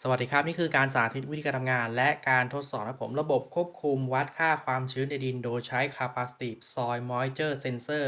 สวัสดีครับ นี่คือการสาธิตวิธีการทำงาน และการทดสอบนะครับผมระบบควบคุมวัดค่าความชื้นในดิน โดยใช้ Capacitive Soil Moisture Sensor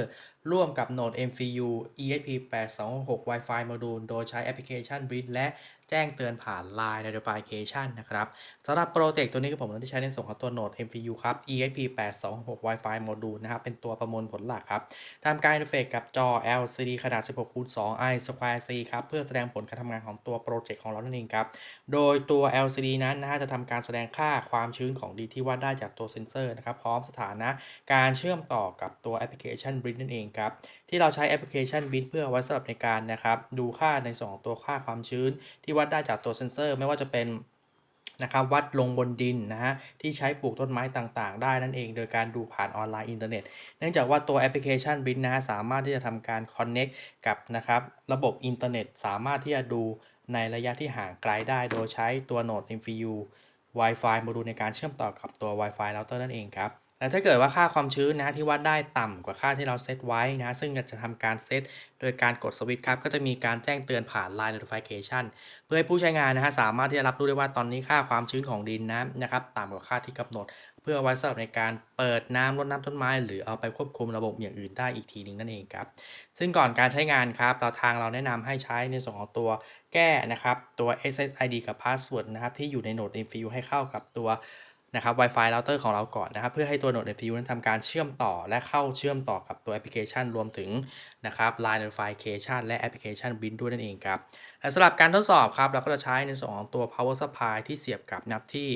ร่วมกับโนด MFU ESP8266 Wi-Fi Module โดยใช้แอปพลิเคชัน Bridge และแจ้งเตือนผ่าน Line Notification นะครับสำหรับโปรเจกต์ตัวนี้ก็ผมได้ใช้ในส่วนของตัวโนด MFU ครับ ESP8266 Wi-Fi Module นะครับ เป็นตัวประมวลผลหลักครับทำการอินเทอร์เฟซกับจอ LCD ขนาด 16คูณ2 i Square C ครับ เพื่อแสดงผลการทำงานของตัวโปรเจกต์ของเรานั่นเองครับ โดยตัว LCD นั้นนะฮะจะทำการแสดงค่าความชื้นของดินที่วัดได้จากตัวเซ็นเซอร์นะครับ พร้อมสถานะการเชื่อมต่อกับตัวแอปพลิเคชัน Bridge นั่นเองครับที่เราใช้แอปพลิเคชัน Bridge เพื่อไว้สำหรับในการนะครับดูค่าในส่วนของตัวค่าความชื้น ที่วัดได้จากตัวเซนเซอร์ ไม่ว่าจะเป็นนะครับวัดลงบนดินนะฮะที่ใช้ปลูกต้นไม้ต่างๆ ได้นั่นเอง โดยการดูผ่านออนไลน์อินเทอร์เน็ต เนื่องจากว่าตัวแอปพลิเคชัน Bridge นะฮะสามารถที่จะทำการ Connect กับนะครับระบบอินเทอร์เน็ต สามารถที่จะดูในระยะที่ห่างไกลได้ โดยใช้ตัวโหนด MFU Wi-Fi โมดูลในการเชื่อมต่อกับตัว Wi-Fi router นั่นเองครับ แต่ถ้าเกิดว่าค่าความชื้นนะที่วัดได้ต่ำกว่าค่าที่เราเซตไว้นะ ซึ่งจะทำการเซตโดยการกดสวิตช์ครับ ก็จะมีการแจ้งเตือนผ่าน Line Notification เพื่อให้ผู้ใช้งานนะฮะสามารถที่จะรับรู้ได้ว่าตอนนี้ค่าความชื้นของดินนะนะครับต่ำกว่าค่าที่กำหนด เพื่อไว้สำหรับในการเปิดน้ำรดน้ำต้นไม้ หรือเอาไปควบคุมระบบอย่างอื่นได้อีกทีหนึ่งนั่นเองครับ ซึ่งก่อนการใช้งานครับเราทางเราแนะนำให้ใช้ในส่วนของตัวแก้นะครับตัว SSID กับ Password นะครับที่อยู่ในโหนด MFU ให้เข้ากับตัว นะครับ Wi-Fi router ของเราก่อนนะครับ เพื่อให้ตัวโหนด MFU นั้นทำการเชื่อมต่อและเข้าเชื่อมต่อกับตัวแอปพลิเคชันรวมถึงนะครับ Line Notification และแอปพลิเคชัน Bint ด้วยนั่นเองครับและสำหรับการทดสอบครับ เราก็จะใช้ในส่วนของตัว power supply ที่เสียบกับนับที่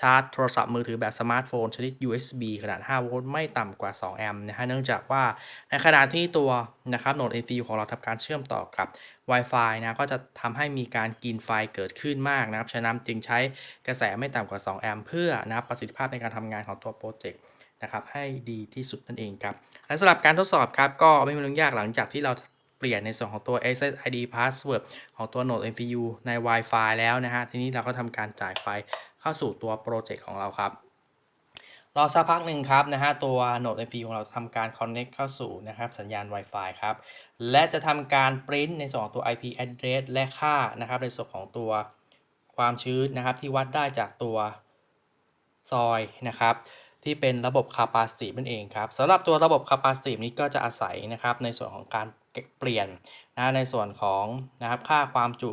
ชาร์จโทรศัพท์มือถือแบบสมาร์ทโฟนชนิด USB ขนาด 5 โวลต์ไม่ต่ำกว่า 2 แอมป์นะฮะเนื่องจากว่าในขณะที่ตัวนะครับโหนด MFU ของเราทำการเชื่อมต่อกับ Wi-Fi นะก็จะทำให้มีการกินไฟเกิดขึ้นมากนะครับฉะนั้นจึงใช้กระแสไม่ต่ำกว่า 2 แอมป์เพื่อนะครับประสิทธิภาพในการทำงานของตัวโปรเจกต์นะครับให้ดีที่สุดนั่นเองครับและสำหรับการทดสอบครับก็ไม่มีเรื่องยากหลังจากที่เราเปลี่ยนในส่วนของตัว SSID password ของตัว Node MPU ใน Wi-Fi แล้วนะฮะทีนี้เราก็ทำการจ่ายไฟเข้าสู่ตัวโปรเจกต์ของเราครับ รอสักพักหนึ่งครับนะฮะตัว Node MPU ของเราทำการ Connect เข้าสู่นะครับสัญญาณ Wi-Fi ครับ และจะทำการ print ในส่วนของตัว IP address และค่านะครับในส่วนของตัวความชื้นนะครับที่วัดได้จากตัวซอยนะครับที่เป็นระบบ Capacity นั่นเองครับสำหรับตัวระบบ Capacity นี้ก็จะอาศัยนะครับในส่วนของการเปลี่ยนนะในส่วนของนะครับค่าความจุ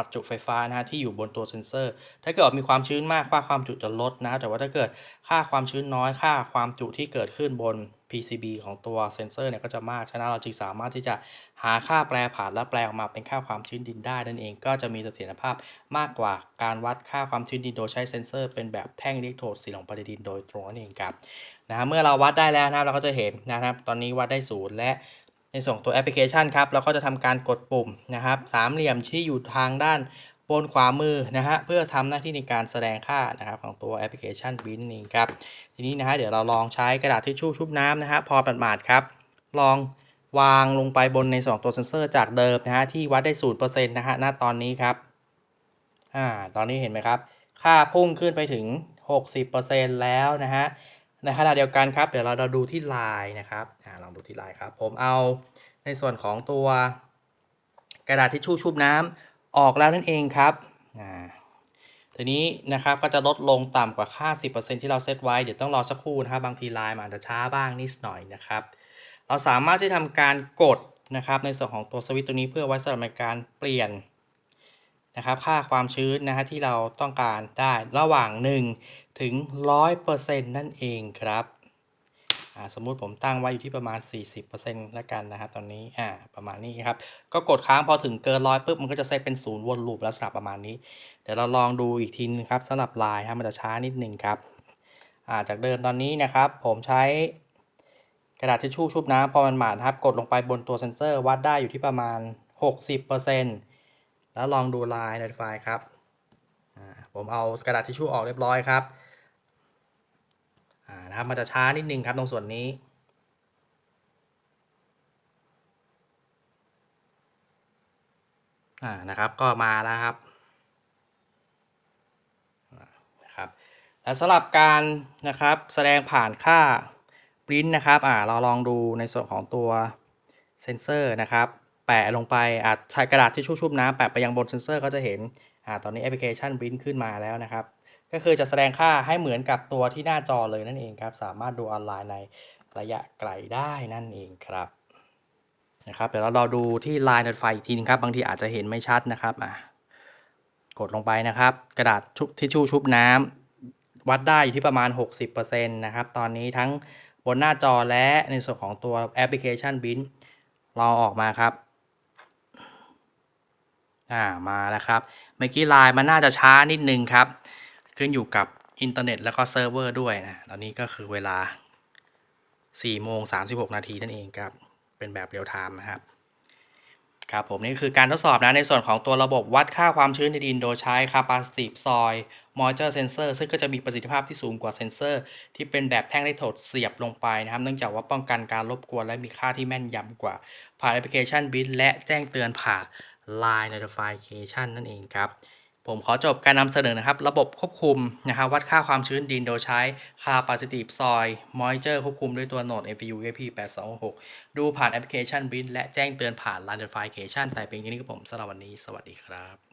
ปัจจุไฟฟ้านะฮะที่อยู่บนตัวเซ็นเซอร์ ถ้าเกิดมีความชื้นมากค่าความจุจะลดนะแต่ว่าถ้าเกิดค่าความชื้นน้อยค่าความจุที่เกิดขึ้นบน PCB ของตัวเซ็นเซอร์เนี่ยก็จะมาก ฉะนั้นเราจึงสามารถที่จะหาค่าแปรผันและแปลออกมาเป็นค่าความชื้นดินได้นั่นเอง ก็จะมีเสถียรภาพมากกว่าการวัดค่าความชื้นดินโดยใช้เซ็นเซอร์เป็นแบบแท่งอิเล็กโทรดสีของปฏิทินโดยตรงนั่นเองครับนะฮะเมื่อเราวัดได้แล้วนะเราก็จะเห็นนะครับตอนนี้วัดได้ศูนย์และ ในส่วนของตัวแอปพลิเคชันครับเราก็จะทำการกดปุ่มนะครับสามเหลี่ยมที่อยู่ทางด้านบนขวามือนะฮะเพื่อทำหน้าที่ในการแสดงค่านะครับของตัวแอปพลิเคชันบินนี่ครับทีนี้นะฮะเดี๋ยวเราลองใช้กระดาษทิชชู่ชุบน้ำนะฮะพอประมาดครับ ลองวางลงไปบนในสองตัวเซนเซอร์จากเดิมนะฮะที่วัดได้ศูนย์เปอร์เซ็นต์นะฮะณตอนนี้ครับอ่าตอนนี้เห็นไหมครับ ค่าพุ่งขึ้นไปถึง 60%แล้วนะฮะ ในขณะเดียวกันครับ เดี๋ยวเราเราดูที่ลายนะครับอ่าลองดูที่ลายครับ ผมเอาในส่วนของตัวกระดาษทิชชู่ชุบน้ำออกแล้วนั่นเองครับอ่าทีนี้นะครับก็จะลดลงต่ำกว่าค่า 10%ที่เราเซตไว้ เดี๋ยวต้องรอสักครู่นะครับ บางทีลายมันอาจจะช้าบ้างนิดหน่อยนะครับ เราสามารถที่ทำการกดนะครับในส่วนของตัวสวิตตัวนี้เพื่อไว้สำหรับการเปลี่ยนนะครับค่าความชื้นนะฮะที่เราต้องการได้ระหว่าง 1 ถึง 100%นั่นเองครับสมมุติผมตั้งไว้อยู่ที่ประมาณ 40%แล้วกันนะฮะตอนนี้อ่าประมาณนี้ครับ ก็กดค้างพอถึงเกินร้อยปุ๊บมันก็จะเซตเป็นศูนย์วนลูปลักษณะประมาณนี้ เดี๋ยวเราลองดูอีกทีนึงครับสำหรับลายครับมันจะช้านิดหนึ่งครับอ่าจากเดิมตอนนี้นะครับ ผมใช้กระดาษทิชชู่ชุบน้ำพอมันหมาดครับ กดลงไปบนตัวเซ็นเซอร์วัดได้อยู่ที่ประมาณ 60%แล้วลองดูลาย Notify ครับผมเอากระดาษทิชชู่ออกเรียบร้อยครับ นะครับมันจะช้านิดนึงครับตรงส่วนนี้อ่านะครับก็มาแล้วครับนะครับและสำหรับการนะครับแสดงผ่านค่าปริ้นนะครับอ่าเราลองดูในส่วนของตัวเซนเซอร์นะครับ แปะลงไปอาจใช้กระดาษที่ชุ่มๆน้ำแปะไปยังบนเซนเซอร์ก็จะเห็นอ่าตอนนี้แอปพลิเคชัน Blink ขึ้นมาแล้วนะครับ ก็คือจะแสดงค่าให้เหมือนกับตัวที่หน้าจอเลยนั่นเองครับ สามารถดูออนไลน์ในระยะไกลได้นั่นเองครับนะครับเดี๋ยวเราดูที่ Line Notify อีกทีนึงครับ บางทีอาจจะเห็นไม่ชัดนะครับอะกดลงไปนะครับ กระดาษชุบทิชชู่ชุบน้ำวัดได้อยู่ที่ประมาณ 60%นะครับ ตอนนี้ทั้งบนหน้าจอและในส่วนของตัวแอปพลิเคชัน Blink เราออกมาครับอ่ามาแล้วครับ เมื่อกี้ไลน์มันน่าจะช้านิดนึงครับ ขึ้นอยู่กับอินเทอร์เน็ตแล้วก็เซิร์ฟเวอร์ด้วยนะ ตอนนี้ก็คือเวลา4โมง36 นาทีนั่นเองครับ เป็นแบบเรียลไทม์นะครับ ครับผมนี่คือการทดสอบนะในส่วนของตัวระบบวัดค่าความชื้นในดินโดยใช้ Capacitive Soil Moisture Sensor ซึ่งก็จะมีประสิทธิภาพที่สูงกว่าเซนเซอร์ ที่เป็นแบบแท่งได้ถดเสียบลงไปนะครับ เนื่องจากว่าป้องกันการรบกวนและมีค่าที่แม่นยำกว่า ผ่านแอปพลิเคชัน b i t และแจ้งเตือนผ่าน Line Notification นั่นเองครับ ผมขอจบการนำเสนอนะครับ ระบบควบคุมนะครับวัดค่าความชื้นดินโดยใช้ Capacitive Soil Moisture ควบคุมด้วยตัวโหนด MPU ESP 826ดูผ่านแอปพลิเคชัน b i t และแจ้งเตือนผ่าน Line Notification แต่เป็นอย่างนี้ครับผมสำหรับวันนี้ สวัสดีครับ